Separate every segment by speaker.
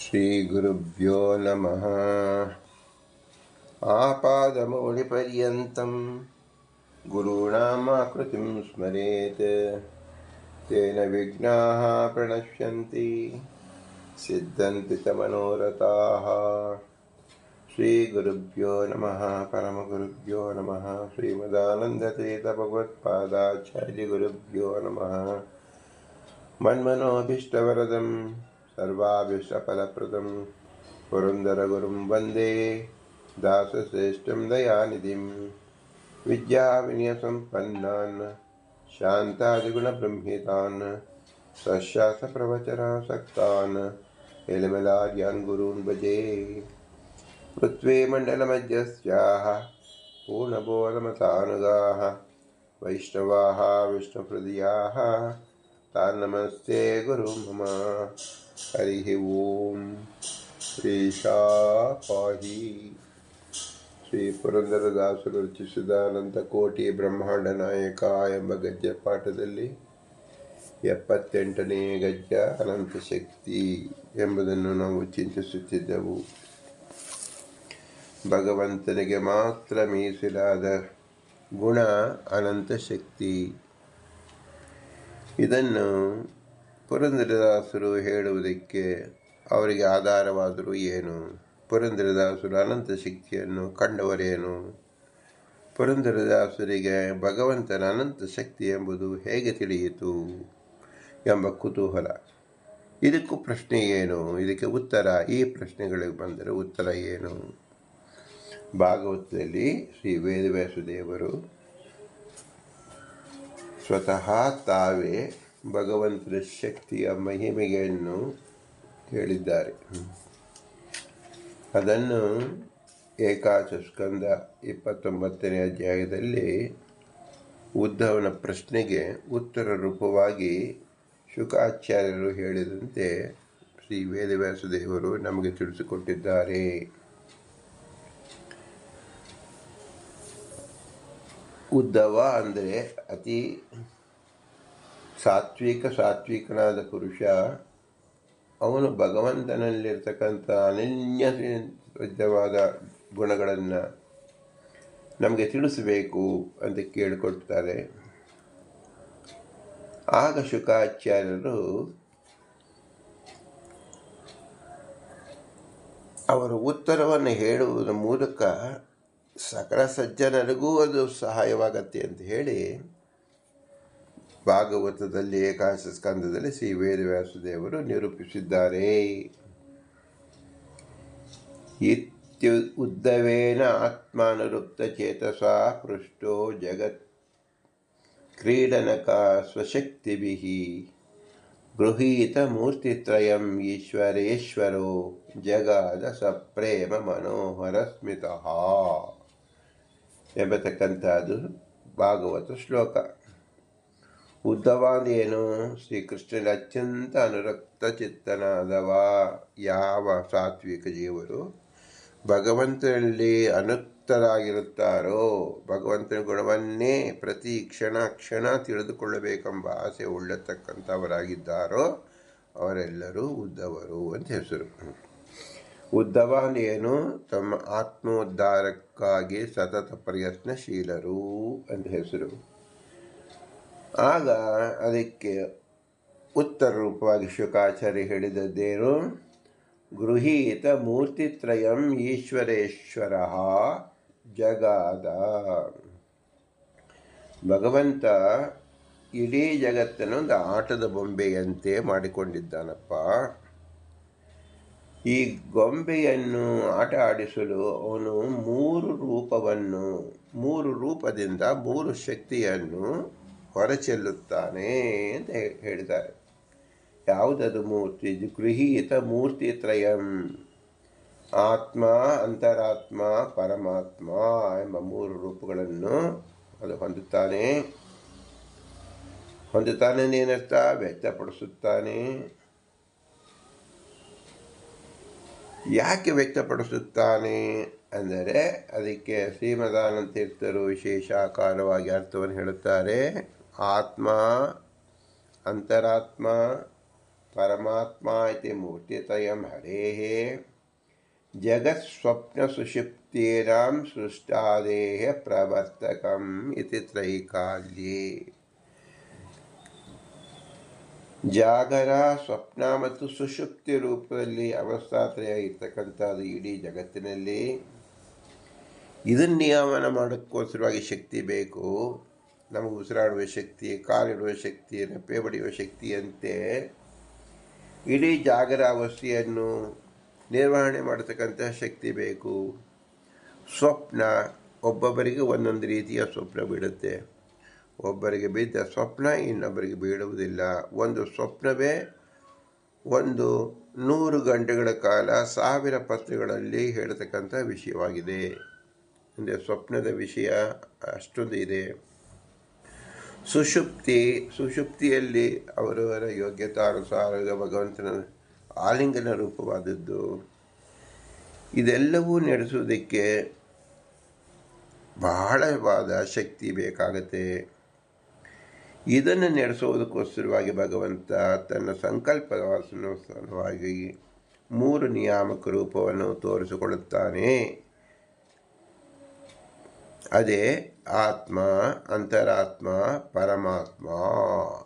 Speaker 1: श्रीगुरुभ्यो नमः। आपादमौलिपर्यन्तं गुरूणामाकृतिं स्मरेत्। तेन विघ्नाः प्रणश्यन्ति सिद्धन्ति च मनोरथाः। श्रीगुरुभ्यो नमः परमगुरुभ्यो नमः श्रीमदानन्दतीर्थभगवत्पादाचार्यगुरुभ्यो नमः। मन्मनोऽभीष्टवरदं सर्वाभीष्टफलप्रदं। पुरन्दरगुरुं वंदे दासश्रेष्ठं दयानिधिं। विद्याविनयसम्पन्नान् शान्तादिगुणबृंहितान् सशासप्रवचनासक्तान् एलमलार्यान् गुरून् भजे। पृथ्वीमण्डलमध्यस्याः पूर्णबोधमतानुगाः, वैष्णवाः विष्णुहृदयाः तान्नमस्ते गुरुं मम। हरिः ॐ ಶ್ರೀಶಾ ಪಾಹಿ ಶ್ರೀ ಪುರಂದರದಾಸರು ರಚಿಸಿದ ಅನಂತಕೋಟಿ ಬ್ರಹ್ಮಾಂಡ ನಾಯಕ ಎಂಬ ಗದ್ಯ ಪಾಠದಲ್ಲಿ ಎಪ್ಪತ್ತೆಂಟನೇ ಗದ್ಯ ಅನಂತ ಶಕ್ತಿ ಎಂಬುದನ್ನು ನಾವು ಚಿಂತಿಸುತ್ತಿದ್ದೆವು ಭಗವಂತನಿಗೆ ಮಾತ್ರ ಮೀಸಲಾದ ಗುಣ ಅನಂತ ಶಕ್ತಿ ಇದನ್ನು ಪುರಂದರದಾಸರು ಹೇಳುವುದಕ್ಕೆ ಅವರಿಗೆ ಆಧಾರವಾದರೂ ಏನು? ಪುರಂದ್ರದಾಸರು ಅನಂತ ಶಕ್ತಿಯನ್ನು ಕಂಡವರೇನು? ಪುರಂದರದಾಸರಿಗೆ ಭಗವಂತನ ಅನಂತ ಶಕ್ತಿ ಎಂಬುದು ಹೇಗೆ ತಿಳಿಯಿತು ಎಂಬ ಕುತೂಹಲ. ಇದಕ್ಕೂ ಪ್ರಶ್ನೆ ಏನು? ಇದಕ್ಕೆ ಉತ್ತರ. ಈ ಪ್ರಶ್ನೆಗಳಿಗೆ ಬಂದರೆ ಉತ್ತರ ಏನು? ಭಾಗವತದಲ್ಲಿ ಶ್ರೀ ವೇದವ್ಯಾಸದೇವರು ಸ್ವತಃ ತಾವೇ ಭಗವಂತನ ಶಕ್ತಿಯ ಮಹಿಮೆಯನ್ನು ಹೇಳಿದ್ದಾರೆ. ಅದನ್ನು ಏಕಾಚ ಸ್ಕಂದ ಇಪ್ಪತ್ತೊಂಬತ್ತನೇ ಅಧ್ಯಾಯದಲ್ಲಿ ಉದ್ಧವನ ಪ್ರಶ್ನೆಗೆ ಉತ್ತರ ರೂಪವಾಗಿ ಶುಕಾಚಾರ್ಯರು ಹೇಳಿದಂತೆ ಶ್ರೀ ವೇದವ್ಯಾಸ ದೇವರು ನಮಗೆ ತಿಳಿಸಿಕೊಟ್ಟಿದ್ದಾರೆ. ಉದ್ಧವ ಅಂದರೆ ಅತಿ ಸಾತ್ವಿಕ ಸಾತ್ವಿಕನಾದ ಪುರುಷ, ಅವನು ಭಗವಂತನಲ್ಲಿರ್ತಕ್ಕಂಥ ಅನನ್ಯ ಸಿದ್ಧವಾದ ಗುಣಗಳನ್ನು ನಮಗೆ ತಿಳಿಸಬೇಕು ಅಂತ ಕೇಳಿಕೊಡ್ತಾರೆ ಆಗ ಶುಕಾಚಾರ್ಯರು ಅವರ ಉತ್ತರವನ್ನು ಹೇಳುವುದರ ಮೂಲಕ ಸಕಲ ಸಜ್ಜನರಿಗೂ ಅದು ಸಹಾಯವಾಗತ್ತೆ ಅಂತ ಹೇಳಿ ಭಾಗವತದಲ್ಲಿ ಏಕಾಶ ಸ್ಕಂದದಲ್ಲಿ ಶ್ರೀ ವೇದವ್ಯಾಸದೇವರು ನಿರೂಪಿಸಿದ್ದಾರೆ. ಇತ್ಯು ಉದ್ದವೇನ ಆತ್ಮಾನುರುಕ್ತ ಚೇತಸ ಪೃಷ್ಟೋ ಜಗತ್ ಕ್ರೀಡನಕ ಸ್ವಶಕ್ತಿಭಿ ಗೃಹೀತ ಮೂರ್ತಿತ್ರಯಂ ಈಶ್ವರೇಶ್ವರೋ ಜಗಾದ ಸಪ್ರೇಮ ಮನೋಹರ ಸ್ಮಿತಃ ಎಂಬತಕ್ಕಂಥದ್ದು ಭಾಗವತ ಶ್ಲೋಕ. ಉದ್ದವ ಏನು ಶ್ರೀಕೃಷ್ಣನ ಅತ್ಯಂತ ಅನುರಕ್ತ ಚಿತ್ತನಾದವ ಯಾವ ಸಾತ್ವಿಕ ಜೀವರು? ಭಗವಂತನಲ್ಲಿ ಅನುಕ್ತರಾಗಿರುತ್ತಾರೋ? ಭಗವಂತನ ಗುಣವನ್ನೇ ಪ್ರತಿ ಕ್ಷಣ ಕ್ಷಣ ತಿಳಿದುಕೊಳ್ಳಬೇಕೆಂಬ ಆಸೆ ಉಳ್ಳತಕ್ಕಂಥವರಾಗಿದ್ದಾರೋ? ಅವರೆಲ್ಲರೂ ಉದ್ದವರು ಅಂತ ಹೆಸರು. ಉದ್ದವ ಏನು ತಮ್ಮ ಆತ್ಮೋದ್ಧಾರಕ್ಕಾಗಿ ಸತತ ಪ್ರಯತ್ನಶೀಲರು ಅಂತ ಹೆಸರು. ಆಗ ಅದಕ್ಕೆ ಉತ್ತರ ರೂಪವಾಗಿ ಶುಕಾಚಾರ್ಯ ಹೇಳಿದದ್ದೇನು? ಗೃಹೀತ ಮೂರ್ತಿತ್ರಯಂ ಈಶ್ವರೇಶ್ವರ ಜಗಾದ. ಭಗವಂತ ಇಡೀ ಜಗತ್ತನ್ನು ಒಂದು ಆಟದ ಬೊಂಬೆಯಂತೆ ಮಾಡಿಕೊಂಡಿದ್ದಾನಪ್ಪ. ಈ ಗೊಂಬೆಯನ್ನು ಆಟ ಆಡಿಸಲು ಅವನು ಮೂರು ರೂಪವನ್ನು, ಮೂರು ರೂಪದಿಂದ ಮೂರು ಶಕ್ತಿಯನ್ನು ಹೊರಚೆಲ್ಲುತ್ತಾನೆ ಅಂತ ಹೇಳಿದ್ದಾರೆ. ಯಾವುದದು ಮೂರ್ತಿ? ಗೃಹೀತ ಮೂರ್ತಿ ತ್ರಯಂ. ಆತ್ಮ, ಅಂತರಾತ್ಮ, ಪರಮಾತ್ಮ ಎಂಬ ಮೂರು ರೂಪಗಳನ್ನು ಅದು ಹೊಂದುತ್ತಾನೆ. ಹೊಂದುತ್ತಾನೆ ಏನರ್ಥ? ವ್ಯಕ್ತಪಡಿಸುತ್ತಾನೆ. ಯಾಕೆ ವ್ಯಕ್ತಪಡಿಸುತ್ತಾನೆ ಅಂದರೆ ಅದಕ್ಕೆ ಶ್ರೀಮದಾನಂದ ತೀರ್ಥರು ವಿಶೇಷ ಆಕಾರವಾಗಿ ಅರ್ಥವನ್ನು ಹೇಳುತ್ತಾರೆ. ಆತ್ಮ ಅಂತರಾತ್ಮ ಪರಮಾತ್ಮ ಇತಿ ಮೂರ್ತಿತಯಂ ಹರೇಃ ಜಗತ್ಸ್ವಪ್ನಸುಷುಪ್ತೀನಾಂ ಸೃಷ್ಟಾದೇಹ ಪ್ರವರ್ತಕಂ ಇತಿ ತ್ರೈಕಾಲ್ಯೇ ಜಾಗರ ಸ್ವಪ್ನ ಮತ್ತು ಸುಷುಪ್ತಿ ರೂಪದಲ್ಲಿ ಅವಸ್ಥಾತ್ರಯ ಇರ್ತಕ್ಕಂಥದ್ದು ಇಡೀ ಜಗತ್ತಿನಲ್ಲಿ। ಇದನ್ನು ನಿಯಮನ ಮಾಡೋಕ್ಕೋಸ್ಕರವಾಗಿ ಶಕ್ತಿ ಬೇಕು। ನಮಗೆ ಉಸಿರಾಡುವ ಶಕ್ತಿ ಕಾಲಿಡುವ ಶಕ್ತಿ ರೆಪ್ಪೆ ಬಡಿಯುವ ಶಕ್ತಿಯಂತೆ ಇಡೀ ಜಾಗರ ಅವಸ್ಥೆಯನ್ನು ನಿರ್ವಹಣೆ ಮಾಡತಕ್ಕಂತಹ ಶಕ್ತಿ ಬೇಕು. ಸ್ವಪ್ನ ಒಬ್ಬೊಬ್ಬರಿಗೆ ಒಂದೊಂದು ರೀತಿಯ ಸ್ವಪ್ನ ಬೀಳುತ್ತೆ. ಒಬ್ಬರಿಗೆ ಬಿದ್ದ ಸ್ವಪ್ನ, ಇನ್ನೊಬ್ಬರಿಗೆ ಬೀಳುವುದಿಲ್ಲ. ಒಂದು ಸ್ವಪ್ನವೇ ಒಂದು ನೂರು ಗಂಟೆಗಳ ಕಾಲ ಸಾವಿರ ಪತ್ರಗಳಲ್ಲಿ ಹೇಳತಕ್ಕಂಥ ವಿಷಯವಾಗಿದೆ. ಅಂದರೆ ಸ್ವಪ್ನದ ವಿಷಯ ಅಷ್ಟೊಂದು ಇದೆ. ಸುಷುಪ್ತಿ, ಸುಷುಪ್ತಿಯಲ್ಲಿ ಅವರವರ ಯೋಗ್ಯತಾನುಸಾರ ಭಗವಂತನ ಆಲಿಂಗನ ರೂಪವಾದದ್ದು. ಇದೆಲ್ಲವೂ ನಡೆಸುವುದಕ್ಕೆ ಬಹಳವಾದ ಶಕ್ತಿ ಬೇಕಾಗತ್ತೆ. ಇದನ್ನು ನಡೆಸೋದಕ್ಕೋಸ್ಕರವಾಗಿ ಭಗವಂತ ತನ್ನ ಸಂಕಲ್ಪವಾಗಿ ಮೂರು ನಿಯಾಮಕ ರೂಪವನ್ನು ತೋರಿಸಿಕೊಳ್ಳುತ್ತಾನೆ. ಅದೇ ಆತ್ಮ, ಅಂತರಾತ್ಮ, ಪರಮಾತ್ಮ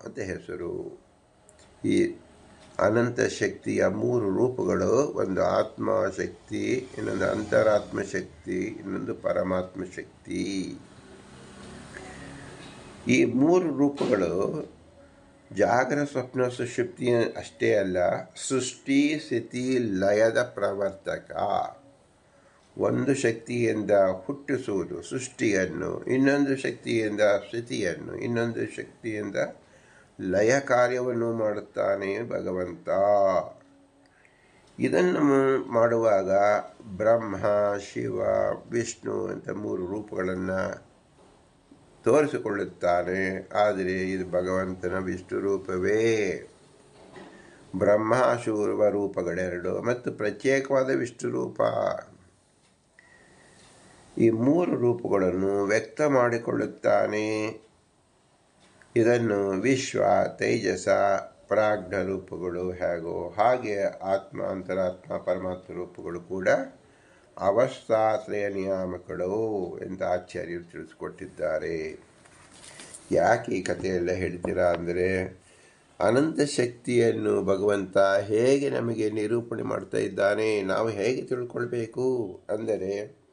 Speaker 1: ಅಂತ ಹೆಸರು. ಈ ಅನಂತ ಶಕ್ತಿಯ ಮೂರು ರೂಪಗಳು, ಒಂದು ಆತ್ಮ ಶಕ್ತಿ, ಇನ್ನೊಂದು ಅಂತರಾತ್ಮ ಶಕ್ತಿ, ಇನ್ನೊಂದು ಪರಮಾತ್ಮ ಶಕ್ತಿ. ಈ ಮೂರು ರೂಪಗಳು ಜಾಗರ ಸ್ವಪ್ನ ಸುಷುಪ್ತಿ ಅಷ್ಟೇ ಅಲ್ಲ, ಸೃಷ್ಟಿ, ಸ್ಥಿತಿ, ಲಯದ ಪ್ರವರ್ತಕ. ಒಂದು ಶಕ್ತಿಯಿಂದ ಹುಟ್ಟಿಸುವುದು ಸೃಷ್ಟಿಯನ್ನು, ಇನ್ನೊಂದು ಶಕ್ತಿಯಿಂದ ಸ್ಥಿತಿಯನ್ನು, ಇನ್ನೊಂದು ಶಕ್ತಿಯಿಂದ ಲಯ ಕಾರ್ಯವನ್ನು ಮಾಡುತ್ತಾನೆ ಭಗವಂತ. ಇದನ್ನು ಮಾಡುವಾಗ ಬ್ರಹ್ಮ, ಶಿವ, ವಿಷ್ಣು ಅಂತ ಮೂರು ರೂಪಗಳನ್ನು ತೋರಿಸಿಕೊಳ್ಳುತ್ತಾನೆ. ಆದರೆ ಇದು ಭಗವಂತನ ವಿಷ್ಣು ರೂಪವೇ. ಬ್ರಹ್ಮ ಶೂರ್ವ ರೂಪಗಳೆರಡು ಮತ್ತು ಪ್ರತ್ಯೇಕವಾದ ವಿಷ್ಣು ರೂಪ. ಈ ಮೂರು ರೂಪಗಳನ್ನು ವ್ಯಕ್ತ ಮಾಡಿಕೊಳ್ಳುತ್ತಾನೆ. ಇದನ್ನು ವಿಶ್ವ, ತೇಜಸ, ಪ್ರಾಜ್ಞ ರೂಪಗಳು ಹೇಗೋ ಹಾಗೆ ಆತ್ಮ, ಅಂತರಾತ್ಮ, ಪರಮಾತ್ಮ ರೂಪಗಳು ಕೂಡ ಅವಸ್ಥಾಶ್ರಯ ನಿಯಾಮಕಗಳು ಎಂದು ಆಚಾರ್ಯರು ತಿಳಿಸಿಕೊಟ್ಟಿದ್ದಾರೆ. ಯಾಕೆ ಈ ಕಥೆಯೆಲ್ಲ ಹೇಳ್ತೀರಾ ಅಂದರೆ, ಅನಂತ ಶಕ್ತಿಯನ್ನು ಭಗವಂತ ಹೇಗೆ ನಮಗೆ ನಿರೂಪಣೆ ಮಾಡ್ತಾ ಇದ್ದಾನೆ, ನಾವು ಹೇಗೆ ತಿಳ್ಕೊಳ್ಬೇಕು ಅಂದರೆ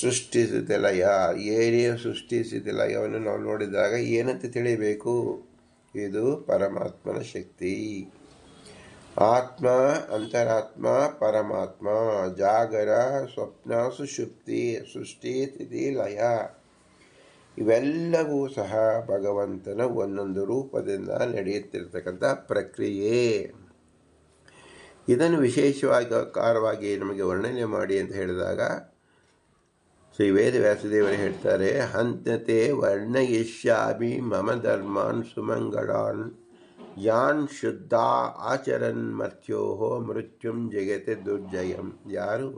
Speaker 1: ಸೃಷ್ಟಿಸಿದ ಲಯ ಏನೇ ಸೃಷ್ಟಿಸಿದ ಲಯವನ್ನು ನಾವು ನೋಡಿದಾಗ ಏನಂತ ತಿಳಿಯಬೇಕು? ಇದು ಪರಮಾತ್ಮನ ಶಕ್ತಿ. ಆತ್ಮ, ಅಂತರಾತ್ಮ, ಪರಮಾತ್ಮ, ಜಾಗರ, ಸ್ವಪ್ನ ಸುಷುಪ್ತಿ ಸೃಷ್ಟಿ, ತಿಥಿ, ಲಯ. ಇವೆಲ್ಲವೂ ಸಹ ಭಗವಂತನ ಒಂದೊಂದು ರೂಪದಿಂದ ನಡೆಯುತ್ತಿರತಕ್ಕಂಥ ಪ್ರಕ್ರಿಯೆ. ಇದನ್ನು ವಿಶೇಷವಾಗಿ ಕಾರವಾಗಿ ನಮಗೆ ವರ್ಣನೆ ಮಾಡಿ ಅಂತ ಹೇಳಿದಾಗ ಶ್ರೀ ವೇದ ವ್ಯಾಸದೇವರು ಹೇಳ್ತಾರೆ, ಹಂತತೆ ವರ್ಣಯಿಷ್ಯಾಭಿ ಮಮ ಧರ್ಮಾನ್ ಸುಮಂಗಳಾನ್ ಯಾನ್ ಶುದ್ಧ ಆಚರನ್ ಮರ್ತ್ಯೋಹೋ ಮೃತ್ಯುಂ ಜಗತೆ ದುರ್ಜಯಂ. ಯಾರು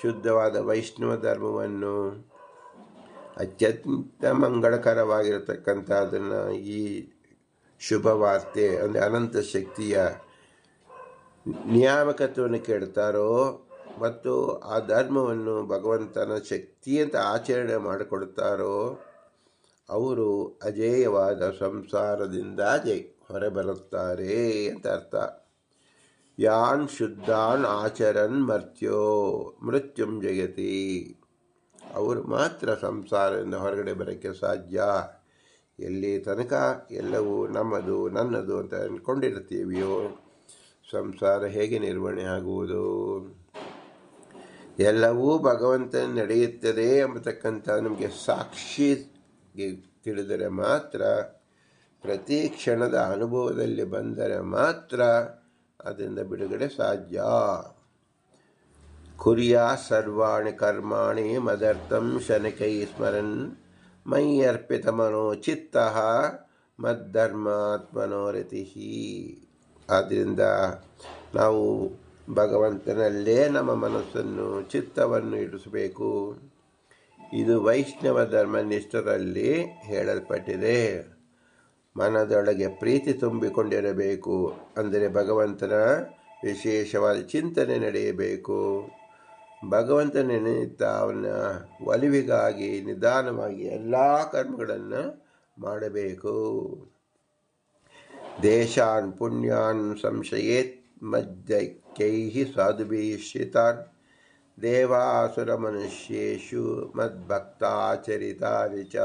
Speaker 1: ಶುದ್ಧವಾದ ವೈಷ್ಣವ ಧರ್ಮವನ್ನು ಅತ್ಯಂತ ಮಂಗಳಕರವಾಗಿರತಕ್ಕಂಥದ್ದನ್ನು ಈ ಶುಭ ವಾರ್ತೆ ಅಂದರೆ ಅನಂತ ಶಕ್ತಿಯ ನಿಯಾಮಕತ್ವವನ್ನು ಕೇಳ್ತಾರೋ ಮತ್ತು ಆ ಧರ್ಮವನ್ನು ಭಗವಂತನ ಶಕ್ತಿ ಅಂತ ಆಚರಣೆ ಮಾಡಿಕೊಡುತ್ತಾರೋ, ಅವರು ಅಜೇಯವಾದ ಸಂಸಾರದಿಂದ ಹೊರಬರುತ್ತಾರೆ ಅಂತ ಅರ್ಥ. ಯಾನ್ ಶುದ್ಧಾನ್ ಆಚರನ್ ಮರ್ತ್ಯೋ, ಮೃತ್ಯುಂ ಜಯತಿ. ಅವರು ಮಾತ್ರ ಸಂಸಾರದಿಂದ ಹೊರಗಡೆ ಬರೋಕ್ಕೆ ಸಾಧ್ಯ. ಎಲ್ಲಿ ತನಕ ಎಲ್ಲವೂ ನಮ್ಮದು, ನನ್ನದು ಅಂತ ಅಂದ್ಕೊಂಡಿರ್ತೀವಿಯೋ ಸಂಸಾರ ಹೇಗೆ ನಿರ್ವಹಣೆ ಆಗುವುದು? ಎಲ್ಲವೂ ಭಗವಂತನ ನಡೆಯುತ್ತದೆ ಎಂಬತಕ್ಕಂಥ ನಮಗೆ ಸಾಕ್ಷಿ ತಿಳಿದರೆ ಮಾತ್ರ, ಪ್ರತಿ ಕ್ಷಣದ ಅನುಭವದಲ್ಲಿ ಬಂದರೆ ಮಾತ್ರ ಅದರಿಂದ ಬಿಡುಗಡೆ ಸಾಧ್ಯ. ಕುರಿಯಾ ಸರ್ವಾಣಿ ಕರ್ಮಾಣಿ ಮದರ್ಥಂ ಶನಕೈ ಸ್ಮರನ್ ಮೈ ಅರ್ಪಿತ ಮನೋಚಿತ್ತ ಮದ್ದರ್ಮಾತ್ಮನೋರತಿ ಆದ್ದರಿಂದ ನಾವು ಭಗವಂತನಲ್ಲೇ ನಮ್ಮ ಮನಸ್ಸನ್ನು, ಚಿತ್ತವನ್ನು ಇಡಿಸಬೇಕು. ಇದು ವೈಷ್ಣವ ಧರ್ಮನಿಷ್ಠರಲ್ಲಿ ಹೇಳಲ್ಪಟ್ಟಿದೆ. ಮನದೊಳಗೆ ಪ್ರೀತಿ ತುಂಬಿಕೊಂಡಿರಬೇಕು. ಅಂದರೆ ಭಗವಂತನ ವಿಶೇಷವಾದ ಚಿಂತನೆ ನಡೆಯಬೇಕು. ಭಗವಂತ ನೆನೆಯುತ್ತ ಅವನ ಒಲಿವಿಗಾಗಿ ನಿಧಾನವಾಗಿ ಎಲ್ಲ ಕರ್ಮಗಳನ್ನು ಮಾಡಬೇಕು. ದೇಶಾನ್ ಪುಣ್ಯಾನ್ ಸಂಶಯೇತ್ ಸಾಧುಭೀಷಿತಾನ್ ದೇವಾಸುರ ಮನುಷ್ಯೇಶು ಮದ್ಭಕ್ತಾಚರಿತಾರಿ ಚ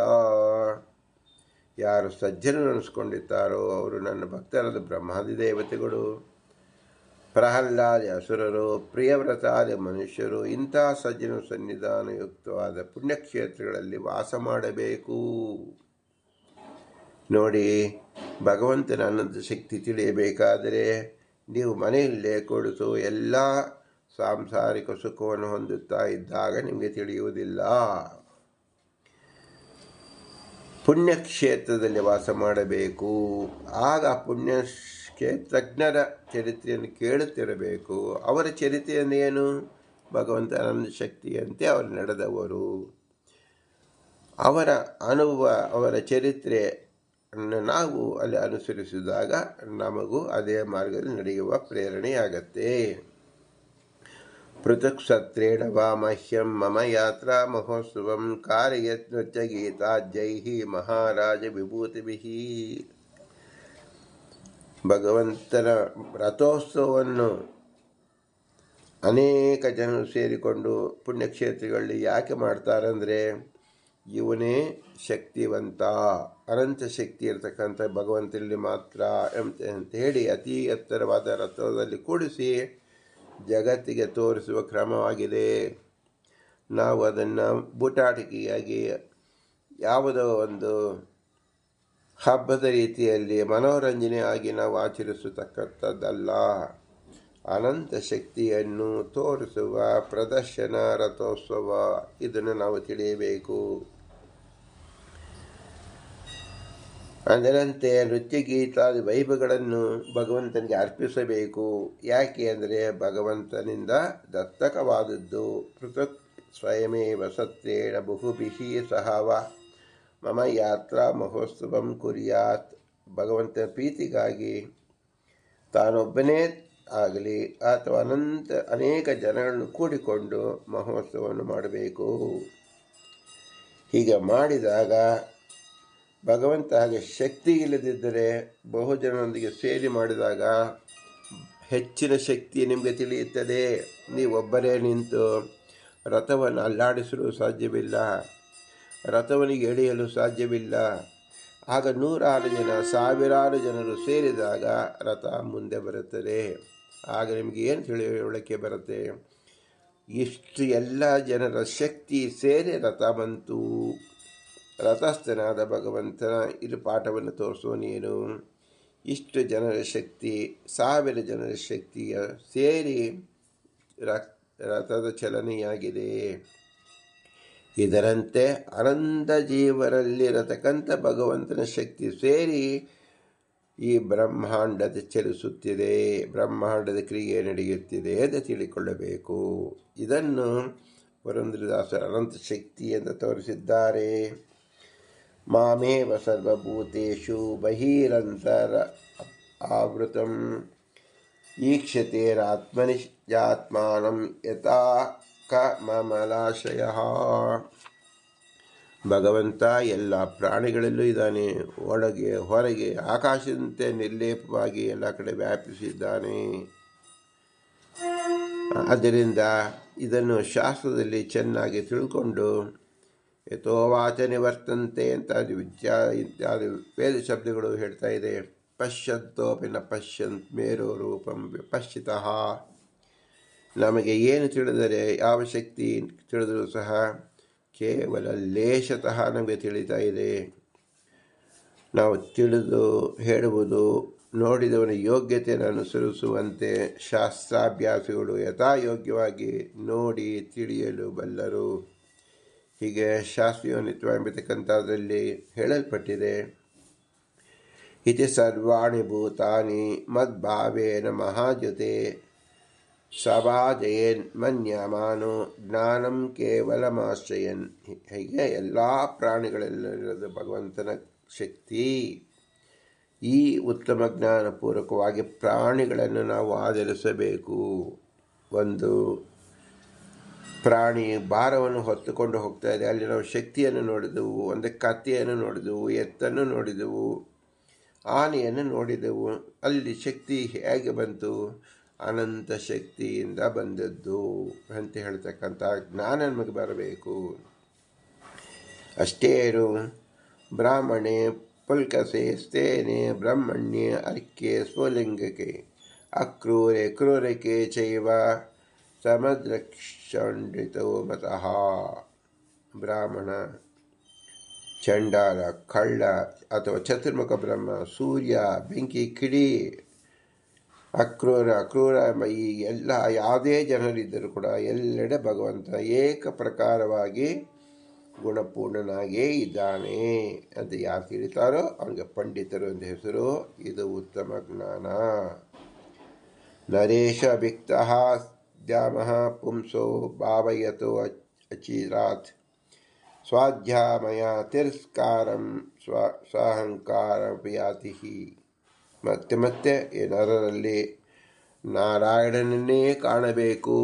Speaker 1: ಯಾರು ಸಜ್ಜನರು ಅನಿಸ್ಕೊಂಡಿರ್ತಾರೋ ಅವರು ನನ್ನ ಭಕ್ತರಾದ ಬ್ರಹ್ಮಾದಿ ದೇವತೆಗಳು, ಪ್ರಹ್ಲಾದ ಅಸುರರು, ಪ್ರಿಯವ್ರತಾದ ಮನುಷ್ಯರು, ಇಂಥ ಸಜ್ಜನ ಸನ್ನಿಧಾನಯುಕ್ತವಾದ ಪುಣ್ಯಕ್ಷೇತ್ರಗಳಲ್ಲಿ ವಾಸ ಮಾಡಬೇಕು. ನೋಡಿ, ಭಗವಂತನ ಅನ್ನದ ಶಕ್ತಿ ತಿಳಿಯಬೇಕಾದರೆ ನೀವು ಮನೆಯಲ್ಲೇ ಕೊಡಿಸು ಎಲ್ಲ ಸಾಂಸಾರಿಕ ಸುಖವನ್ನು ಹೊಂದುತ್ತಾ ಇದ್ದಾಗ ನಿಮಗೆ ತಿಳಿಯುವುದಿಲ್ಲ. ಪುಣ್ಯಕ್ಷೇತ್ರದಲ್ಲಿ ವಾಸ ಮಾಡಬೇಕು. ಆಗ ಪುಣ್ಯ ಕ್ಷೇತ್ರಜ್ಞರ ಚರಿತ್ರೆಯನ್ನು ಕೇಳುತ್ತಿರಬೇಕು. ಅವರ ಚರಿತ್ರೆಯನ್ನೇನು ಭಗವಂತನ ಶಕ್ತಿಯಂತೆ ಅವರು ನಡೆದವರು. ಅವರ ಅನುಭವ, ಅವರ ಚರಿತ್ರೆ ನಾವು ಅಲ್ಲಿ ಅನುಸರಿಸಿದಾಗ ನಮಗೂ ಅದೇ ಮಾರ್ಗದಲ್ಲಿ ನಡೆಯುವ ಪ್ರೇರಣೆಯಾಗತ್ತೆ. ಪೃಥಕ್ ಸತ್ರೇಣ ವಾ ಮಹ್ಯಂ ಮಮ ಯಾತ್ರಾ ಮಹೋತ್ಸವಂ ಕಾರ್ಯತ್ನಚ ಗೀತಾ ಜೈಹಿ ಮಹಾರಾಜ ವಿಭೂತಿಭಿ. ಭಗವಂತನ ರಥೋತ್ಸವವನ್ನು ಅನೇಕ ಜನರು ಸೇರಿಕೊಂಡು ಪುಣ್ಯಕ್ಷೇತ್ರಗಳಲ್ಲಿ ಯಾಕೆ ಮಾಡ್ತಾರಂದರೆ ಇವನೇ ಶಕ್ತಿವಂತ. ಅನಂತ ಶಕ್ತಿ ಇರತಕ್ಕಂಥ ಭಗವಂತನಲ್ಲಿ ಮಾತ್ರ ಅಂತ ಹೇಳಿ ಅತಿ ಎತ್ತರವಾದ ರಥದಲ್ಲಿ ಕೂಡಿಸಿ ಜಗತ್ತಿಗೆ ತೋರಿಸುವ ಕ್ರಮವಾಗಿದೆ. ನಾವು ಅದನ್ನು ಬುಟಾಟಿಕೆಯಾಗಿ ಯಾವುದೋ ಒಂದು ಹಬ್ಬದ ರೀತಿಯಲ್ಲಿ ಮನೋರಂಜನೆ ಆಗಿ ನಾವು ಆಚರಿಸತಕ್ಕಂಥದ್ದಲ್ಲ. ಅನಂತ ಶಕ್ತಿಯನ್ನು ತೋರಿಸುವ ಪ್ರದರ್ಶನ ರಥೋತ್ಸವ ಇದನ್ನು ನಾವು ತಿಳಿಯಬೇಕು. ಅದರಂತೆ ನೃತ್ಯ ಗೀತಾದಿ ವೈಭವಗಳನ್ನು ಭಗವಂತನಿಗೆ ಅರ್ಪಿಸಬೇಕು. ಯಾಕೆ ಅಂದರೆ ಭಗವಂತನಿಂದ ದತ್ತಕವಾದದ್ದು ಪೃಥಕ್ ಸ್ವಯಮೇವ ವಸತ್ತೇಣ ಬಹುಬಿಹಿ ಸಹವ. ಮಮ ಯಾತ್ರಾ ಮಹೋತ್ಸವಂ ಕುರಿಯಾತ್. ಭಗವಂತನ ಪ್ರೀತಿಗಾಗಿ ತಾನೊಬ್ಬನೇ ಆಗಲಿ ಅಥವಾ ಅನಂತ ಅನೇಕ ಜನಗಳನ್ನು ಕೂಡಿಕೊಂಡು ಮಹೋತ್ಸವವನ್ನು ಮಾಡಬೇಕು. ಹೀಗೆ ಮಾಡಿದಾಗ ಭಗವಂತ ಹಾಗೆ ಶಕ್ತಿ ಇಲ್ಲದಿದ್ದರೆ ಬಹುಜನರೊಂದಿಗೆ ಸೇರಿ ಮಾಡಿದಾಗ ಹೆಚ್ಚಿನ ಶಕ್ತಿ ನಿಮಗೆ ತಿಳಿಯುತ್ತದೆ. ನೀವೊಬ್ಬರೇ ನಿಂತು ರಥವನ್ನು ಅಲ್ಲಾಡಿಸಲು ಸಾಧ್ಯವಿಲ್ಲ. ರಥವನಿಗೆ ಎಳೆಯಲು ಸಾಧ್ಯವಿಲ್ಲ. ಆಗ ನೂರಾರು ಜನ, ಸಾವಿರಾರು ಜನರು ಸೇರಿದಾಗ ರಥ ಮುಂದೆ ಬರುತ್ತದೆ. ಆಗ ನಿಮಗೆ ಏನು ತಿಳಿಯೋಳಕ್ಕೆ ಬರುತ್ತೆ? ಇಷ್ಟು ಎಲ್ಲ ಜನರ ಶಕ್ತಿ ಸೇರಿ ರಥ ಬಂತು. ರಥಸ್ಥನಾದ ಭಗವಂತನ ಇದು ಪಾಠವನ್ನು ತೋರಿಸುವ ನೀನು. ಇಷ್ಟು ಜನರ ಶಕ್ತಿ, ಸಾವಿರ ಜನರ ಶಕ್ತಿಯ ಸೇರಿ ರಥದ ಚಲನೆಯಾಗಿದೆ. ಇದರಂತೆ ಅನಂತ ಜೀವರಲ್ಲಿರತಕ್ಕಂಥ ಭಗವಂತನ ಶಕ್ತಿ ಸೇರಿ ಈ ಬ್ರಹ್ಮಾಂಡದ ಚಲಿಸುತ್ತಿದೆ. ಬ್ರಹ್ಮಾಂಡದ ಕ್ರಿಯೆ ನಡೆಯುತ್ತಿದೆ ಅಂತ ತಿಳಿಕೊಳ್ಳಬೇಕು. ಇದನ್ನು ಪುರಂದ್ರದಾಸರ ಅನಂತ ಶಕ್ತಿ ಎಂದು ತೋರಿಸಿದ್ದಾರೆ. ಮಾಮೇವ ಸರ್ವಭೂತೇಷು ಬಹಿರಂತರ ಆವೃತಂ. ಜಾತ್ಮಾನಂ ಯಥಾ ಕ ಮಮಲಾಶಯ. ಭಗವಂತ ಎಲ್ಲ ಪ್ರಾಣಿಗಳಲ್ಲೂ ಇದ್ದಾನೆ. ಒಳಗೆ, ಹೊರಗೆ, ಆಕಾಶದಂತೆ ನಿರ್ಲೇಪವಾಗಿ ಎಲ್ಲ ಕಡೆ ವ್ಯಾಪಿಸಿದ್ದಾನೆ. ಆದ್ದರಿಂದ ಇದನ್ನು ಶಾಸ್ತ್ರದಲ್ಲಿ ಚೆನ್ನಾಗಿ ತಿಳ್ಕೊಂಡು ಯಥೋವಾಚ ನಿವರ್ತಂತೆ ಅಂತ ವಿದ್ಯಾ ಇತ್ಯಾದಿ ವೇದ ಶಬ್ದಗಳು ಹೇಳ್ತಾ ಇದೆ. ಪಶ್ಯಂತೋಪಿ ನ ಪಶ್ಯಂತ್ ಮೇರೋ ರೂಪಂ ಪಶ್ಚಿತಃ ನಮಗೆ ಏನು ತಿಳಿದರೆ ಯಾವ ಶಕ್ತಿ ತಿಳಿದರೂ ಸಹ ಕೇವಲ ಲೇಷತಃ ನಮಗೆ ತಿಳಿತಾ ಇದೆ. ನಾವು ತಿಳಿದು ಹೇಳುವುದು, ನೋಡಿದವನ ಯೋಗ್ಯತೆಯನ್ನು ಅನುಸರಿಸುವಂತೆ ಶಾಸ್ತ್ರಾಭ್ಯಾಸಗಳು ಯಥಾಯೋಗ್ಯವಾಗಿ ನೋಡಿ ತಿಳಿಯಲು ಬಲ್ಲರು. ಹೀಗೆ ಶಾಸ್ತ್ರೀಯ ಎಂಬತಕ್ಕಂಥದ್ರಲ್ಲಿ ಹೇಳಲ್ಪಟ್ಟಿದೆ, ಇತಿ ಸರ್ವಾಣಿ ಭೂತಾನಿ ಮದ್ಭಾವೇನ ಮಹಾಜತೆ ಸಭಾಜಯನ್ ಮನ್ಯಮಾನು ಜ್ಞಾನಂ ಕೇವಲಮಾಶ್ರಯನ್. ಹೀಗೆ ಎಲ್ಲ ಪ್ರಾಣಿಗಳಲ್ಲಿರೋದು ಭಗವಂತನ ಶಕ್ತಿ. ಈ ಉತ್ತಮ ಜ್ಞಾನಪೂರ್ವಕವಾಗಿ ಪ್ರಾಣಿಗಳನ್ನು ನಾವು ಆಧರಿಸಬೇಕು. ಒಂದು ಪ್ರಾಣಿ ಭಾರವನ್ನು ಹೊತ್ತುಕೊಂಡು ಹೋಗ್ತಾ ಇದೆ. ಅಲ್ಲಿ ನಾವು ಶಕ್ತಿಯನ್ನು ನೋಡಿದೆವು ಒಂದು ಕತ್ತೆಯನ್ನು ನೋಡಿದೆವು, ಎತ್ತನ್ನು ನೋಡಿದೆವು, ಆನೆಯನ್ನು ನೋಡಿದೆವು. ಅಲ್ಲಿ ಶಕ್ತಿ ಹೇಗೆ ಬಂತು? ಅನಂತ ಶಕ್ತಿಯಿಂದ ಬಂದದ್ದು ಅಂತ ಹೇಳ್ತಕ್ಕಂಥ ಜ್ಞಾನ ನಮಗೆ ಬರಬೇಕು. ಅಷ್ಟೇ ಬ್ರಾಹ್ಮಣೆ ಪುಲ್ಕಸೆ ಸ್ತೇನೆ ಬ್ರಾಹ್ಮಣ್ಯ ಅರ್ಕೆ ಸ್ವಲಿಂಗಕ್ಕೆ ಅಕ್ರೂರೆ ಕ್ರೂರಕೆ ಚೈವ ಸಮದ್ರಕ್ಷಂಡಿತೋ ಮತಃ ಬ್ರಾಹ್ಮಣ, ಚಂಡಾಲ, ಕಳ್ಳ ಅಥವಾ ಚತುರ್ಮುಖ ಬ್ರಹ್ಮ, ಸೂರ್ಯ, ಬೆಂಕಿ, ಕಿಡಿ, ಅಕ್ರೂರ ಅಕ್ರೂರ ಈ ಎಲ್ಲ ಯಾವುದೇ ಜನರಿದ್ದರೂ ಕೂಡ ಎಲ್ಲೆಡೆ ಭಗವಂತ ಏಕ ಪ್ರಕಾರವಾಗಿ ಗುಣಪೂರ್ಣನಾಗೇ ಇದ್ದಾನೆ ಅಂತ ಯಾರು ತಿಳಿತಾರೋ ಅವನಿಗೆ ಪಂಡಿತರು ಅಂತ ಹೆಸರು ಇದು ಉತ್ತಮ ಜ್ಞಾನ. ನರೇಶ ವಿಕ್ತ ದ್ಯಾಮಃ ಪುಂಸೋ ಭಾವಯತೋ ಅಚಿರಾತ್ ಸ್ವಾಧ್ಯಾಮಯ ತಿರಸ್ಕಾರಂ ಸ್ವ ಸ್ವಹಂಕಾರ ಯಾತಿ ಮತ್ತೆ ಮತ್ತೆ ಈ ನರರಲ್ಲಿ ನಾರಾಯಣನನ್ನೇ ಕಾಣಬೇಕು।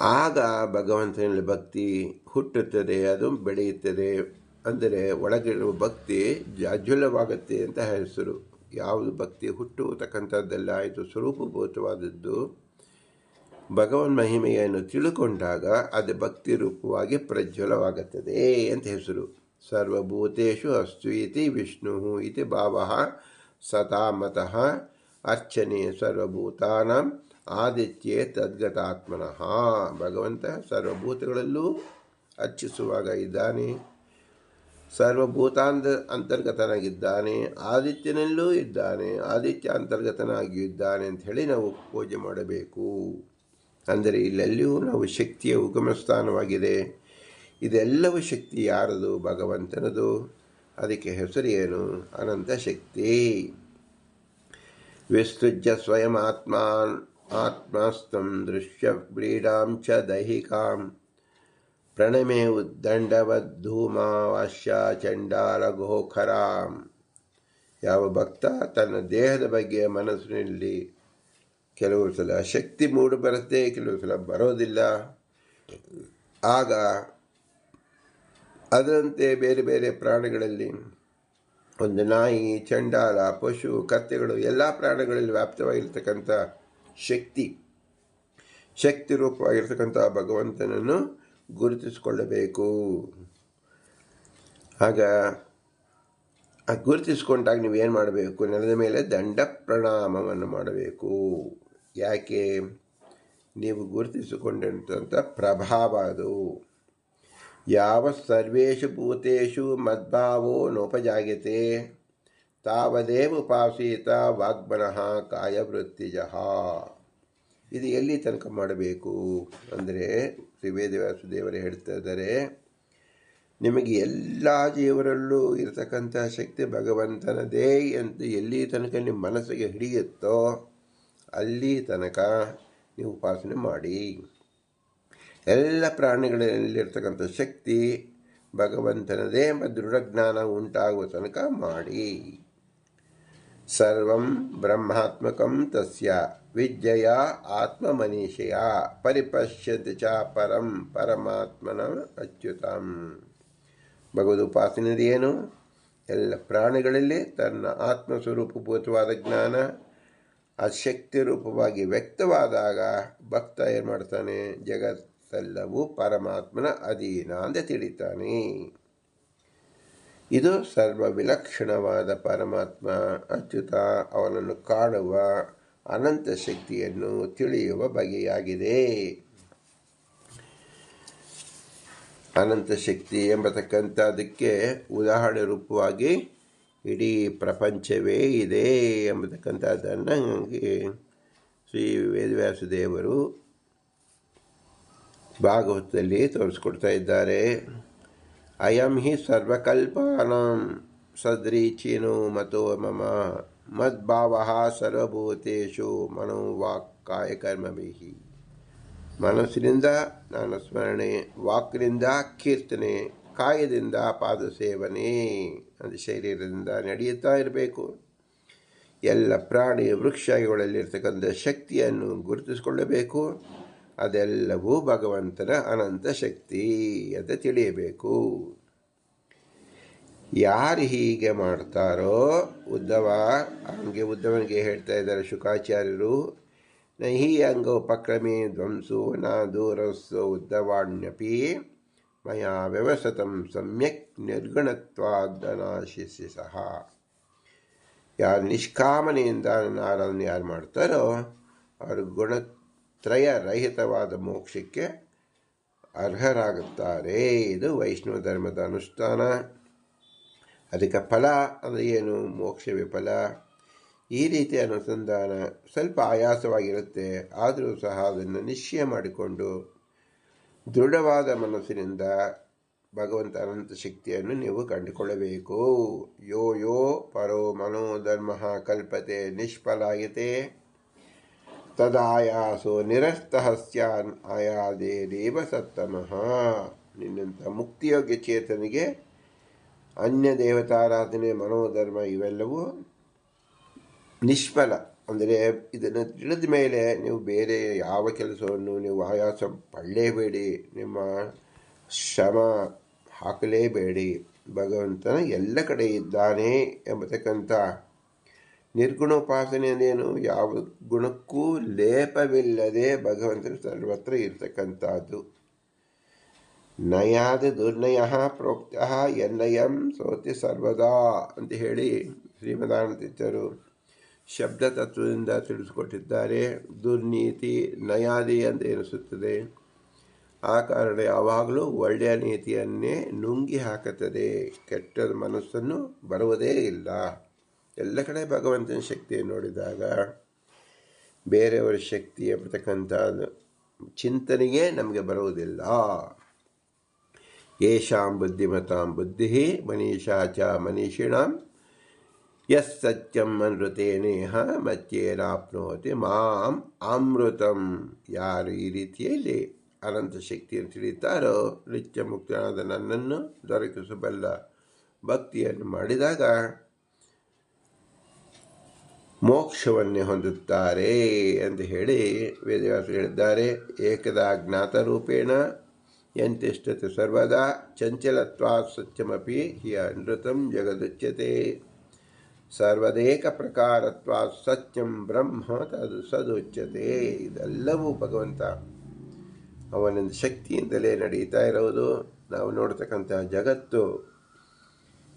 Speaker 1: ಆಗ ಭಗವಂತನಲ್ಲಿ ಭಕ್ತಿ ಹುಟ್ಟುತ್ತದೆ, ಅದು ಬೆಳೆಯುತ್ತದೆ. ಅಂದರೆ ಒಳಗಿರುವ ಭಕ್ತಿ ಜಾಜ್ವಲವಾಗುತ್ತೆ ಅಂತ ಹೆಸರು. ಯಾವುದು ಭಕ್ತಿ ಹುಟ್ಟುತಕ್ಕಂಥದ್ದೆಲ್ಲ ಆಯಿತು. ಸ್ವರೂಪಭೂತವಾದದ್ದು. ಭಗವನ್ ಮಹಿಮೆಯನ್ನು ತಿಳ್ಕೊಂಡಾಗ ಅದು ಭಕ್ತಿ ರೂಪವಾಗಿ ಪ್ರಜ್ವಲವಾಗುತ್ತದೆ ಅಂತ ಹೆಸರು. ಸರ್ವಭೂತೇಷು ಅಸ್ತು ಇತಿ ವಿಷ್ಣು ಇತಿ ಭಾವ ಸತಾಮತಃ ಅರ್ಚನೆ ಸರ್ವಭೂತಾನಾಂ ಆದಿತ್ಯೇ ತದ್ಗತಾತ್ಮನಃ. ಭಗವಂತ ಸರ್ವಭೂತಗಳಲ್ಲೂ ಅರ್ಚಿಸುವಾಗ ಇದ್ದಾನೆ. ಸರ್ವಭೂತಾಂತ ಅಂತರ್ಗತನಾಗಿದ್ದಾನೆ, ಆದಿತ್ಯನಲ್ಲೂ ಇದ್ದಾನೆ, ಆದಿತ್ಯ ಅಂತರ್ಗತನಾಗಿಯೂ ಇದ್ದಾನೆ ಅಂತ ಹೇಳಿ ನಾವು ಪೂಜೆ ಮಾಡಬೇಕು. ಅಂದರೆ ಇಲ್ಲೆಲ್ಲಿಯೂ ನಾವು ಶಕ್ತಿಯ ಉಗಮ ಸ್ಥಾನವಾಗಿದೆ ಇದೆಲ್ಲವೂ ಶಕ್ತಿ ಯಾರದು? ಭಗವಂತನದು. ಅದಕ್ಕೆ ಹೆಸರು ಏನು? ಅನಂತ ಶಕ್ತಿ. ವಿಸ್ತೃಜ ಸ್ವಯಂ ಆತ್ಮಾನ್, ಆತ್ಮಸ್ತಂ ದೃಶ್ಯ ಕ್ರೀಡಾಂ ಚ ದೈಹಿಕಾಂ. ಪ್ರಣಮೆ ಉದ್ದಂಡವದ್ಧೂಮಾವಾಶ್ಯ ಚಂಡಾಲ ಗೋಖರಾಂ. ಯಾವ ಭಕ್ತ ತನ್ನ ದೇಹದ ಬಗ್ಗೆ ಮನಸ್ಸಿನಲ್ಲಿ ಕೆಲವು ಸಲ ಶಕ್ತಿ ಮೂಡು ಬರುತ್ತೆ, ಕೆಲವು ಸಲ ಬರೋದಿಲ್ಲ. ಆಗ ಅದರಂತೆ ಬೇರೆ ಬೇರೆ ಪ್ರಾಣಿಗಳಲ್ಲಿ ಒಂದು ನಾಯಿ, ಚಂಡಾಲ, ಪಶು, ಕತ್ತೆಗಳು, ಎಲ್ಲ ಪ್ರಾಣಿಗಳಲ್ಲಿ ವ್ಯಾಪ್ತವಾಗಿರ್ತಕ್ಕಂಥ ಶಕ್ತಿ ಶಕ್ತಿ ರೂಪವಾಗಿರ್ತಕ್ಕಂಥ ಭಗವಂತನನ್ನು ಗುರುತಿಸಿಕೊಳ್ಳಬೇಕು. ಆಗ ಗುರುತಿಸ್ಕೊಂಡಾಗ ನೀವೇನು ಮಾಡಬೇಕು? ನೆಲದ ಮೇಲೆ ದಂಡ ಪ್ರಣಾಮವನ್ನು ಮಾಡಬೇಕು. ಯಾಕೆ? ನೀವು ಗುರುತಿಸಿಕೊಂಡಂಥ ಪ್ರಭಾವ ಅದು. ಯಾವ ಸರ್ವೇಷು ಭೂತೇಶು ಮದ್ಭಾವೋ ನೋಪಜಾಗ್ಯತೆ ತಾವದೇವ ಉಪಾಸೀತ ವಾಗ್ಮನಃ ಕಾಯವೃತ್ತಿಜಃ. ಇದು ಎಲ್ಲಿ ತನಕ ಮಾಡಬೇಕು? ಅಂದರೆ ತ್ರಿವೇದವ್ಯಾಸದೇವರು ಹೇಳ್ತಾ ಇದ್ದಾರೆ, ನಿಮಗೆ ಎಲ್ಲ ಜೀವರಲ್ಲೂ ಇರತಕ್ಕಂಥ ಶಕ್ತಿ ಭಗವಂತನದೇ ಅಂತ ಎಲ್ಲಿ ತನಕ ನಿಮ್ಮ ಮನಸ್ಸಿಗೆ ಹಿಡಿಯುತ್ತೋ ಅಲ್ಲಿ ತನಕ ನೀವು ಉಪಾಸನೆ ಮಾಡಿ. ಎಲ್ಲ ಪ್ರಾಣಿಗಳಲ್ಲಿರ್ತಕ್ಕಂಥ ಶಕ್ತಿ ಭಗವಂತನದೇ ಎಂಬ ದೃಢಜ್ಞಾನ ಉಂಟಾಗುವ ತನಕ ಮಾಡಿ. ಸರ್ವಂ ಬ್ರಹ್ಮಾತ್ಮಕಂ ತಸ್ಯ, ವಿದ್ಯೆಯ ಆತ್ಮಮನೀಷೆಯ, ಪರಿಪಶ್ಯತಿ ಚ ಪರಂ ಪರಮಾತ್ಮನ ಅಚ್ಯುತಂ. ಏನು? ಎಲ್ಲ ಪ್ರಾಣಿಗಳಲ್ಲಿ ತನ್ನ ಆತ್ಮಸ್ವರೂಪಭೂತವಾದ ಜ್ಞಾನ ಆ ಶಕ್ತಿ ರೂಪವಾಗಿ ವ್ಯಕ್ತವಾದಾಗ ಭಕ್ತ ಏನು ಮಾಡ್ತಾನೆ ಜಗತ್ತೆಲ್ಲವೂ ಪರಮಾತ್ಮನ ಅಧೀನ ಅಂತ ತಿಳಿತಾನೆ. ಇದು ಸರ್ವ ವಿಲಕ್ಷಣವಾದ ಪರಮಾತ್ಮ, ಅಚ್ಯುತ, ಅವನನ್ನು ಕಾಣುವ ಅನಂತ ಶಕ್ತಿಯನ್ನು ತಿಳಿಯುವ ಬಗೆಯಾಗಿದೆ. ಅನಂತ ಶಕ್ತಿ ಎಂಬತಕ್ಕಂಥದಕ್ಕೆ ಉದಾಹರಣೆ ರೂಪವಾಗಿ ಇಡೀ ಪ್ರಪಂಚವೇ ಇದೆ ಎಂಬತಕ್ಕಂಥದ್ದನ್ನು ಶ್ರೀ ವೇದವ್ಯಾಸದೇವರು ಭಾಗವತದಲ್ಲಿ ತೋರಿಸ್ಕೊಡ್ತಾ ಇದ್ದಾರೆ. ಅಯಂ ಹಿ ಸರ್ವಕಲ್ಪಾನಾಂ ಸದ್ರೀಚಿನೋ ಮತೋ ಮಮ ಮದ್ಭಾವ ಸರ್ವಭೂತೇಶು ಮನೋವಾಕ್ ಕಾಯಕರ್ಮಭಿಹಿ ಮನಸ್ಸಿನಿಂದ ನಾನು ಸ್ಮರಣೆ ವಾಕ್ನಿಂದ ಕೀರ್ತನೆ ಕಾಯದಿಂದ ಪಾದ ಸೇವನೆ ಅದು ಶರೀರದಿಂದ ನಡೆಯುತ್ತಾ ಇರಬೇಕು. ಎಲ್ಲ ಪ್ರಾಣಿ ವೃಕ್ಷಗಳಲ್ಲಿರ್ತಕ್ಕಂಥ ಶಕ್ತಿಯನ್ನು ಗುರುತಿಸಿಕೊಳ್ಳಬೇಕು. ಅದೆಲ್ಲವೂ ಭಗವಂತನ ಅನಂತ ಶಕ್ತಿ ಅಂತ ತಿಳಿಯಬೇಕು. ಯಾರು ಹೀಗೆ ಮಾಡ್ತಾರೋ ಉದ್ದವ, ಹಂಗೆ ಉದ್ದವನಿಗೆ ಹೇಳ್ತಾ ಇದ್ದಾರೆ ಶುಕಾಚಾರ್ಯರು ನಹಿ ಅಂಗ ಉಪಕ್ರಮೇ ಧ್ವಂಸೋ ನ ದೂರಸ್ಸೋ ಉದ್ದವಾಣ್ಯಪಿ, ಮಯ ವ್ಯವಸತಂ ಸಮ್ಯಕ್ ನಿರ್ಗುಣತ್ವಾದನಾಶಿಸಿ ಸಹ. ಯಾರು ನಿಷ್ಕಾಮನೆಯಿಂದ ನನ್ನ ಯಾರು ಮಾಡ್ತಾರೋ ಅವರು ಗುಣತ್ರಯ ರಹಿತವಾದ ಮೋಕ್ಷಕ್ಕೆ ಅರ್ಹರಾಗುತ್ತಾರೆ. ಇದು ವೈಷ್ಣವ ಧರ್ಮದ ಅನುಷ್ಠಾನ. ಅದಕ್ಕೆ ಫಲ ಅಂದರೆ ಏನು? ಮೋಕ್ಷವೇ ಫಲ. ಈ ರೀತಿಯ ಅನುಸಂಧಾನ ಸ್ವಲ್ಪ ಆಯಾಸವಾಗಿರುತ್ತೆ. ಆದರೂ ಸಹ ಅದನ್ನು ನಿಶ್ಚಯ ಮಾಡಿಕೊಂಡು ದೃಢವಾದ ಮನಸ್ಸಿನಿಂದ ಭಗವಂತ ಅನಂತ ಶಕ್ತಿಯನ್ನು ನೀವು ಕಂಡುಕೊಳ್ಳಬೇಕು. ಯೋ ಯೋ ಪರೋ ಮನೋಧರ್ಮ ಕಲ್ಪತೆ ನಿಷ್ಫಲಾಯತೆ. ತದಾಯಾಸೋ ನಿರಸ್ತಃ ಸ್ಯಾನ್ ಆಯಾದೇ ದೇವ ಸತ್ತಮಃ ನಿನ್ನಂಥ ಮುಕ್ತಿಯೋಗ್ಯ ಚೇತನಿಗೆ ಅನ್ಯ ದೇವತಾರಾಧನೆ ಮನೋಧರ್ಮ ಇವೆಲ್ಲವೂ ನಿಷ್ಫಲ. ಅಂದರೆ ಇದನ್ನು ತಿಳಿದ ಮೇಲೆ ನೀವು ಬೇರೆ ಯಾವ ಕೆಲಸವನ್ನು, ನೀವು ಆಯಾಸ ಪಡಲೇಬೇಡಿ, ನಿಮ್ಮ ಶ್ರಮ ಹಾಕಲೇಬೇಡಿ. ಭಗವಂತನ ಎಲ್ಲ ಕಡೆ ಇದ್ದಾನೆ ಎಂಬತಕ್ಕಂಥ ನಿರ್ಗುಣೋಪಾಸನೆ ಅಂದೇನು ಯಾವ ಗುಣಕ್ಕೂ ಲೇಪವಿಲ್ಲದೆ ಭಗವಂತನ ಸರ್ವತ್ರ ಇರತಕ್ಕಂಥದ್ದು. ನಯಾದ ದುರ್ನಯ ಪ್ರೋಕ್ತ ಎನ್ನಯಂ ಸೋತಿ ಸರ್ವದಾ ಅಂತ ಹೇಳಿ ಶ್ರೀಮದಾನಂದರು ಶಬ್ದ ತತ್ವದಿಂದ ತಿಳಿಸಿಕೊಟ್ಟಿದ್ದಾರೆ. ದುರ್ನೀತಿ ನಯಾದಿ ಅಂತ ಎನಿಸುತ್ತದೆ. ಆ ಕಾರಣ ಯಾವಾಗಲೂ ಒಳ್ಳೆಯ ನೀತಿಯನ್ನೇ ನುಂಗಿ ಹಾಕುತ್ತದೆ. ಕೆಟ್ಟ ಮನಸ್ಸನ್ನು ಬರುವುದೇ ಇಲ್ಲ. ಎಲ್ಲ ಕಡೆ ಭಗವಂತನ ಶಕ್ತಿಯನ್ನು ನೋಡಿದಾಗ ಬೇರೆಯವರ ಶಕ್ತಿಯ ಬರ್ತಕ್ಕಂಥ ಚಿಂತನೆಗೆ ನಮಗೆ ಬರುವುದಿಲ್ಲ. ಯೇಷಾಂ ಬುದ್ಧಿಮತಾಂ ಬುದ್ಧಿ ಮನೀಷಾ ಚ ಮನೀಷಿಣಾಂ ಯಸ್ ಸತ್ಯಂ ಅನೃತೇನೇಹ ಮಚ್ಚೇನಾಪ್ನೋತಿ ಮಾಂ ಅಮೃತಂ. ಯಾರು ಈ ರೀತಿಯಲ್ಲಿ ಅನಂತ ಶಕ್ತಿಯನ್ನು ತಿಳಿತಾರೋ ನಿತ್ಯ ಮುಕ್ತನಾದ ನನ್ನನ್ನು ದೊರಕಿಸಬಲ್ಲ ಭಕ್ತಿಯನ್ನು ಮಾಡಿದಾಗ ಮೋಕ್ಷವನ್ನೇ ಹೊಂದುತ್ತಾರೆ ಅಂತ ಹೇಳಿ ವೇದವ್ಯಾಸರು ಹೇಳಿದ್ದಾರೆ. ಏಕದಾ ಜ್ಞಾತರೂಪೇಣ ಎಂತಿಷ್ಟತೆ ಸರ್ವದಾ ಚಂಚಲತ್ವಾ ಸತ್ಯಮಪಿ ಹಿ ಅನೃತಂ ಜಗದುಚ್ಯತೆ. ಸರ್ವದೇಕ ಪ್ರಕಾರತ್ವಾ ಸತ್ಯಂ ಬ್ರಹ್ಮ ತದು ಸದುಚ್ಯತೆ. ಇದೆಲ್ಲವೂ ಭಗವಂತ ಅವನ ಶಕ್ತಿಯಿಂದಲೇ ನಡೀತಾ ಇರೋದು ನಾವು ನೋಡ್ತಕ್ಕಂತಹ ಜಗತ್ತು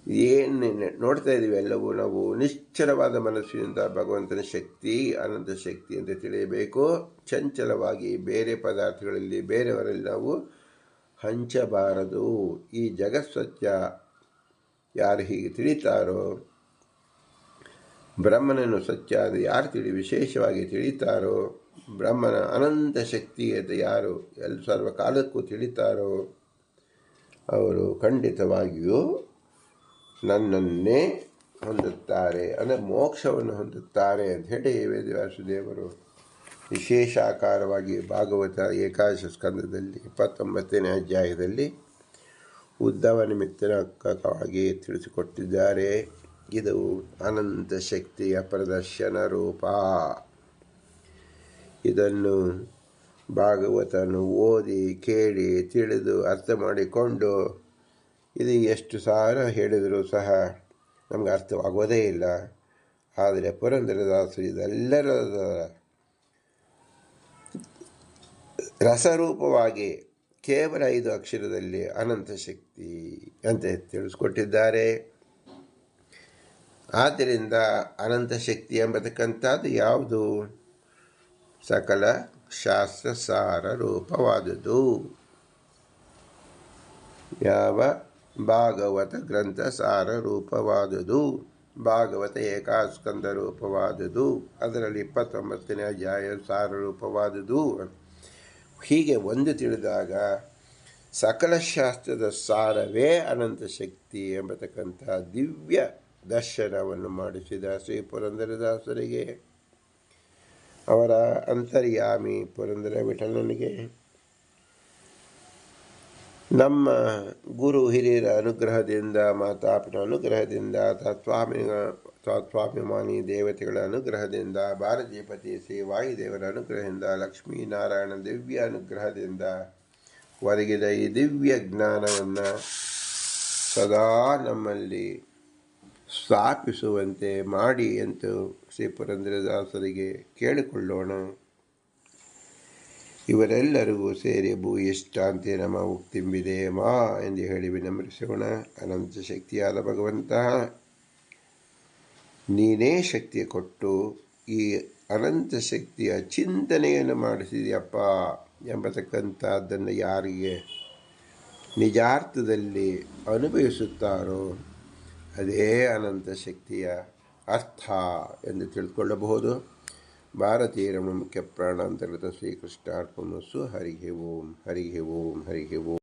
Speaker 1: ಏನು ನೋಡ್ತಾ ಇದ್ದೀವಿ ಎಲ್ಲವೂ. ನಾವು ನಿಶ್ಚಲವಾದ ಮನಸ್ಸಿನಿಂದ ಭಗವಂತನ ಶಕ್ತಿ ಅನಂತ ಶಕ್ತಿ ಅಂತ ತಿಳಿಯಬೇಕು. ಚಂಚಲವಾಗಿ ಬೇರೆ ಪದಾರ್ಥಗಳಲ್ಲಿ, ಬೇರೆಯವರಲ್ಲಿ ನಾವು ಹಂಚಬಾರದು. ಈ ಜಗತ್ಸತ್ಯ ಯಾರು ಹೀಗೆ ತಿಳಿತಾರೋ, ಬ್ರಹ್ಮನನ್ನು ಸತ್ಯ ಅದು ಯಾರು ತಿಳಿ, ವಿಶೇಷವಾಗಿ ತಿಳಿತಾರೋ, ಬ್ರಹ್ಮನ ಅನಂತ ಶಕ್ತಿ ಅಂತ ಯಾರು ಎಲ್ಲ ಸರ್ವಕಾಲಕ್ಕೂ ತಿಳಿತಾರೋ, ಅವರು ಖಂಡಿತವಾಗಿಯೂ ನನ್ನನ್ನೇ ಹೊಂದುತ್ತಾರೆ. ಅಂದರೆ ಮೋಕ್ಷವನ್ನು ಹೊಂದುತ್ತಾರೆ ಅಂತ ಹೇಳಿ ವೇದವ್ಯಾಸದೇವರು ವಿಶೇಷಾಕಾರವಾಗಿ ಭಾಗವತ ಏಕಾದಶ ಸ್ಕಂದದಲ್ಲಿ ಇಪ್ಪತ್ತೊಂಬತ್ತನೇ ಅಧ್ಯಾಯದಲ್ಲಿ ಉದ್ದವ ನಿಮಿತ್ತಕವಾಗಿ ತಿಳಿಸಿಕೊಟ್ಟಿದ್ದಾರೆ. ಇದು ಅನಂತ ಶಕ್ತಿಯ ಪ್ರದರ್ಶನ ರೂಪ. ಇದನ್ನು ಭಾಗವತನು ಓದಿ ಕೇಳಿ ತಿಳಿದು ಅರ್ಥ ಮಾಡಿಕೊಂಡು ಇದು ಎಷ್ಟು ಸಾರ ಹೇಳಿದರೂ ಸಹ ನಮಗೆ ಅರ್ಥವಾಗೋದೇ ಇಲ್ಲ. ಆದರೆ ಪುರಂದರದಾಸರು ಇದೆಲ್ಲರ ರಸರೂಪವಾಗಿ ಕೇವಲ ಐದು ಅಕ್ಷರದಲ್ಲಿ ಅನಂತ ಶಕ್ತಿ ಅಂತ ತಿಳಿಸ್ಕೊಟ್ಟಿದ್ದಾರೆ. ಆದ್ದರಿಂದ ಅನಂತ ಶಕ್ತಿ ಎಂಬತಕ್ಕಂಥದ್ದು ಯಾವುದು? ಸಕಲ ಶಾಸ್ತ್ರ ಸಾರ ಯಾವ ಭಾಗವತ ಗ್ರಂಥ ಸಾರ ರೂಪವಾದುದು. ಭಾಗವತ ಏಕಾಸ್ಕಂದ ರೂಪವಾದುದು. ಅದರಲ್ಲಿ ಇಪ್ಪತ್ತೊಂಬತ್ತನೇ ಅಧ್ಯಾಯ ಸಾರ ರೂಪವಾದುದು. ಹೀಗೆ ಒಂದು ತಿಳಿದಾಗ ಸಕಲ ಶಾಸ್ತ್ರದ ಸಾರವೇ ಅನಂತ ಶಕ್ತಿ ಎಂಬತಕ್ಕಂಥ ದಿವ್ಯ ದರ್ಶನವನ್ನು ಮಾಡಿಸಿದ ಶ್ರೀ ಪುರಂದರದಾಸರಿಗೆ ಅವರ ಅಂತರ್ಯಾಮಿ ಪುರಂದರ ವಿಠಲನಿಗೆ ನಮ್ಮ ಗುರು ಹಿರಿಯರ ಅನುಗ್ರಹದಿಂದ ಮಾತಾಪಿನ ಅನುಗ್ರಹದಿಂದ ತತ್ವಾಮಿ ತತ್ವಾಭಿಮಾನಿ ದೇವತೆಗಳ ಅನುಗ್ರಹದಿಂದ ಭಾರತೀಪತಿ ಶ್ರೀ ವಾಯುದೇವರ ಅನುಗ್ರಹದಿಂದ ಲಕ್ಷ್ಮೀನಾರಾಯಣ ದಿವ್ಯ ಅನುಗ್ರಹದಿಂದ ಒದಗಿದ ಈ ದಿವ್ಯ ಜ್ಞಾನವನ್ನು ಸದಾ ನಮ್ಮಲ್ಲಿ ಸ್ಥಾಪಿಸುವಂತೆ ಮಾಡಿ ಎಂದು ಶ್ರೀ ಪುರಂದ್ರದಾಸರಿಗೆ ಕೇಳಿಕೊಳ್ಳೋಣ. ಇವರೆಲ್ಲರಿಗೂ ಸೇರಿ ಭೂಯಿಷ್ಟಾಂತಿ ನಮ ಉಕ್ತಿಂಬಿದೆ ಮಾ ಎಂದು ಹೇಳಿ ವಿನಮ್ರಿಸೋಣ ಅನಂತ ಶಕ್ತಿಯಾದ ಭಗವಂತ, ನೀನೇ ಶಕ್ತಿ ಕೊಟ್ಟು ಈ ಅನಂತ ಶಕ್ತಿಯ ಚಿಂತನೆಯನ್ನು ಮಾಡಿಸಿದೆಯಪ್ಪ ಎಂಬತಕ್ಕಂಥದ್ದನ್ನು ಯಾರಿಗೆ ನಿಜಾರ್ಥದಲ್ಲಿ ಅನುಭವಿಸುತ್ತಾರೋ ಅದೇ ಅನಂತ ಶಕ್ತಿಯ ಅರ್ಥ ಎಂದು ತಿಳ್ಕೊಳ್ಳಬಹುದು. ಭಾರತೀಯ ಮುಖ್ಯ ಪ್ರಾಣಾಂತರ್ಗತ ಶ್ರೀಕೃಷ್ಣಾರ್ಪಣಸ್ಸು ಹರಿಗೆ ಓಂ ಹರಿಗೆ ಓಂ ಹರಿಗೆ ಓಂ